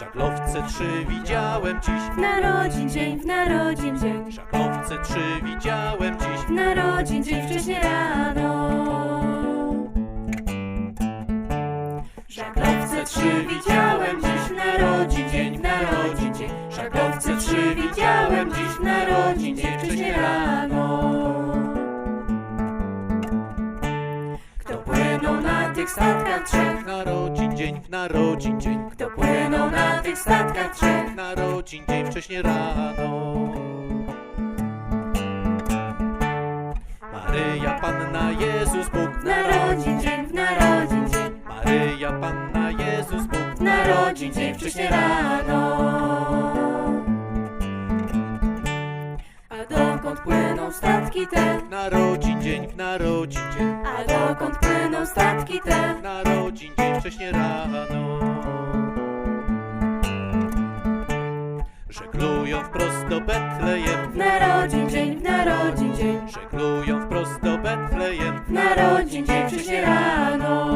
Żaglowce trzy widziałem dziś, W narodzin dzień, w narodzin dzień. Żaglowce trzy widziałem dziś. W narodzin dzień wcześnie rano. Żaglowce trzy widziałem dziś. W narodzin dzień, w narodzin dzień. Żaglowce trzy widziałem dziś. W narodzin dzień wcześnie rano tych statkach trzech narodzin dzień, w narodzin dzień, Kto płynął na tych statkach trzech narodzin dzień wcześnie rano. Maryja Panna Jezus Bóg, narodzin dzień, w narodzin dzień Maryja Panna Jezus Bóg, narodzin dzień wcześnie rano A dokąd płyną statki te? Narodzin dzień, w narodzin dzień, A dokąd płyną statki te? w narodzin dzień wcześnie rano. Żeglują wprost do Betlejem, W narodzin dzień, w narodzin dzień żeglują wprost do Betlejem. W narodzin dzień wcześnie rano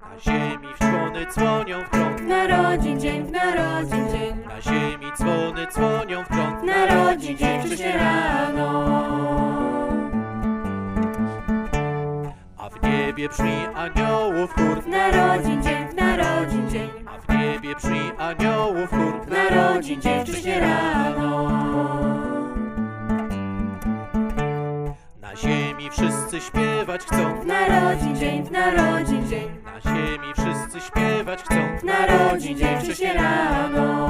Na ziemi człony dzwonią w krąg, W narodzin dzień, w narodzin dzień na ziemi dzwony dzwonią niebie brzmi aniołów chór, W narodzin dzień, w narodzin dzień. A w niebie brzmi aniołów chór. W narodzin dzień wcześnie rano. Na ziemi wszyscy śpiewać chcą, W narodzin dzień, w narodzin dzień. Na ziemi wszyscy śpiewać chcą. W narodzin dzień wcześnie rano.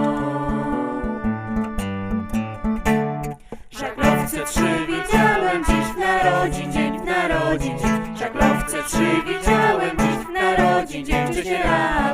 Żaglowce trzy widziałem dziś. W narodzin dzień, w narodzin dzień Dzieciak lowce trzy widziałem dziś w narodzin dziewczę się raz.